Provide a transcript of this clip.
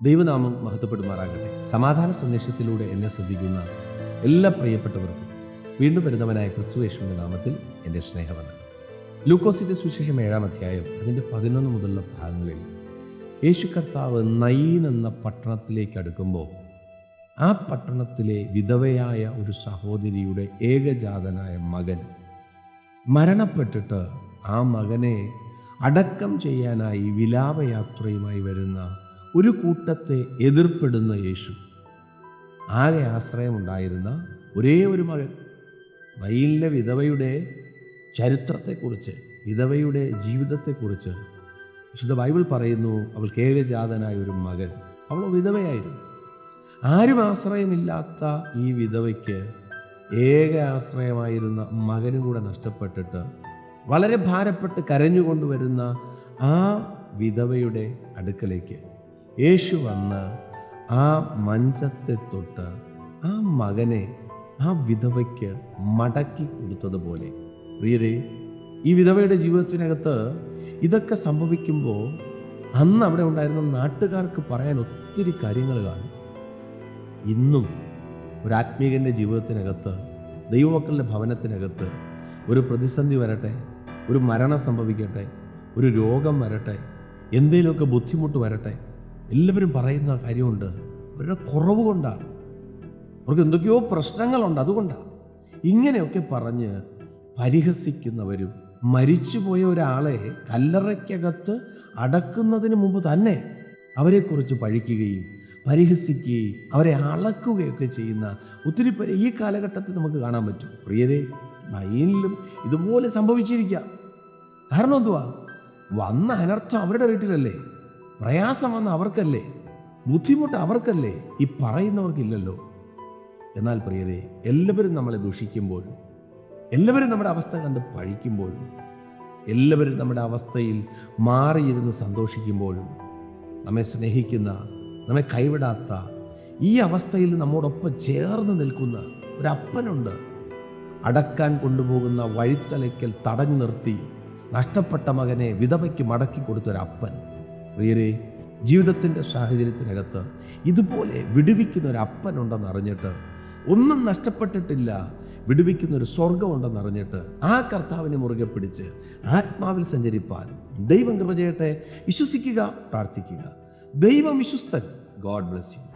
ദൈവനാമം മഹത്വപ്പെടുമാറാകട്ടെ. സമാധാന സന്ദേശത്തിലൂടെ എന്നെ ശ്രദ്ധിക്കുന്ന എല്ലാ പ്രിയപ്പെട്ടവർക്കും വീണ്ടും വരുന്നവനായ ക്രിസ്തു യേശുവിന്റെ നാമത്തിൽ എന്റെ സ്നേഹവന്ദനം. ലൂക്കോസിന്റെ സുവിശേഷം ഏഴാം അധ്യായം അതിന്റെ പതിനൊന്ന് മുതലുള്ള ഭാഗങ്ങളിൽ യേശു കർത്താവ് നയീൻ എന്ന പട്ടണത്തിലേക്ക് അടുക്കുമ്പോൾ ആ പട്ടണത്തിലെ വിധവയായ ഒരു സഹോദരിയുടെ ഏകജാതനായ മകൻ മരണപ്പെട്ടിട്ട് ആ മകനെ അടക്കം ചെയ്യാനായി വിലാപയാത്രയുമായി വരുന്ന ഒരു കൂട്ടത്തെ എതിർപ്പെടുന്ന യേശു. ആരെ ആശ്രയമുണ്ടായിരുന്ന ഒരേ ഒരു മകൻ. വയലിലെ വിധവയുടെ ചരിത്രത്തെക്കുറിച്ച് വിധവയുടെ ജീവിതത്തെക്കുറിച്ച് വിശുദ്ധ ബൈബിൾ പറയുന്നു അവൾ ഏകജാതനായ ഒരു മകൻ. അവൾ വിധവയായിരുന്നു. ആരും ആശ്രയമില്ലാത്ത ഈ വിധവയ്ക്ക് ഏക ആശ്രയമായിരുന്ന മകനും കൂടെ നഷ്ടപ്പെട്ടിട്ട് വളരെ ഭാരപ്പെട്ട് കരഞ്ഞുകൊണ്ടുവരുന്ന ആ വിധവയുടെ അടുക്കലേക്ക് യേശു വന്ന് ആ മഞ്ചത്തെ തൊട്ട് ആ മകനെ ആ വിധവയ്ക്ക് മടക്കി കൊടുത്തതുപോലെ. പ്രിയരെ ഈ വിധവയുടെ ജീവിതത്തിനകത്ത് ഇതൊക്കെ സംഭവിക്കുമ്പോൾ അന്ന് അവിടെ ഉണ്ടായിരുന്ന നാട്ടുകാർക്ക് പറയാൻ ഒത്തിരി കാര്യങ്ങൾ കാണും. ഇന്നും ഒരു ആത്മീകന്റെ ജീവിതത്തിനകത്ത് ദൈവമക്കളുടെ ഭവനത്തിനകത്ത് ഒരു പ്രതിസന്ധി വരട്ടെ ഒരു മരണം സംഭവിക്കട്ടെ ഒരു രോഗം വരട്ടെ എന്തെങ്കിലുമൊക്കെ ബുദ്ധിമുട്ട് വരട്ടെ എല്ലാവരും പറയുന്ന കാര്യമുണ്ട്. അവരുടെ കുറവ് കൊണ്ടാണ്. അവർക്ക് എന്തൊക്കെയോ പ്രശ്നങ്ങളുണ്ട് അതുകൊണ്ടാണ്. ഇങ്ങനെയൊക്കെ പറഞ്ഞ് പരിഹസിക്കുന്നവരും മരിച്ചുപോയ ഒരാളെ കല്ലറയ്ക്കകത്ത് അടക്കുന്നതിന് മുമ്പ് തന്നെ അവരെക്കുറിച്ച് പഴിക്കുകയും പരിഹസിക്കുകയും അവരെ അളക്കുകയൊക്കെ ചെയ്യുന്ന ഒത്തിരി പേര് ഈ കാലഘട്ടത്തിൽ നമുക്ക് കാണാൻ പറ്റും. പ്രിയരെ മൈനിലും ഇതുപോലെ സംഭവിച്ചിരിക്കാം. കാരണം എന്തുവാ? വന്ന അനർത്ഥം അവരുടെ വീട്ടിലല്ലേ? പ്രയാസം വന്ന അവർക്കല്ലേ? ബുദ്ധിമുട്ട് അവർക്കല്ലേ? ഈ പറയുന്നവർക്കില്ലല്ലോ. എന്നാൽ പ്രിയരെ എല്ലാവരും നമ്മളെ ദുഷിക്കുമ്പോഴും എല്ലാവരും നമ്മുടെ അവസ്ഥ കണ്ട് പഴിക്കുമ്പോഴും എല്ലാവരും നമ്മുടെ അവസ്ഥയിൽ മാറിയിരുന്ന് സന്തോഷിക്കുമ്പോഴും നമ്മെ സ്നേഹിക്കുന്ന നമ്മെ കൈവിടാത്ത ഈ അവസ്ഥയിൽ നമ്മോടൊപ്പം ചേർന്ന് നിൽക്കുന്ന ഒരപ്പനുണ്ട്. അടക്കാൻ കൊണ്ടുപോകുന്ന വഴിത്തലയ്ക്കൽ തടഞ്ഞു നിർത്തി നഷ്ടപ്പെട്ട മകനെ വിധവയ്ക്ക് മടക്കി കൊടുത്തൊരപ്പൻ. പ്രിയരെ ജീവിതത്തിന്റെ സാഹചര്യത്തിനകത്ത് ഇതുപോലെ വിടുവിക്കുന്ന ഒരു അപ്പനുണ്ടെന്ന് അറിഞ്ഞിട്ട് ഒന്നും നഷ്ടപ്പെട്ടിട്ടില്ല വിടുവിക്കുന്ന ഒരു സ്വർഗമുണ്ടെന്ന് അറിഞ്ഞിട്ട് ആ കർത്താവിനെ മുറുകെ പിടിച്ച് ആത്മാവിൽ സഞ്ചരിപ്പാൻ ദൈവം കൃപ ചെയ്യട്ടെ. വിശ്വസിക്കുക പ്രാർത്ഥിക്കുക. ദൈവം വിശ്വസ്തൻ. God bless you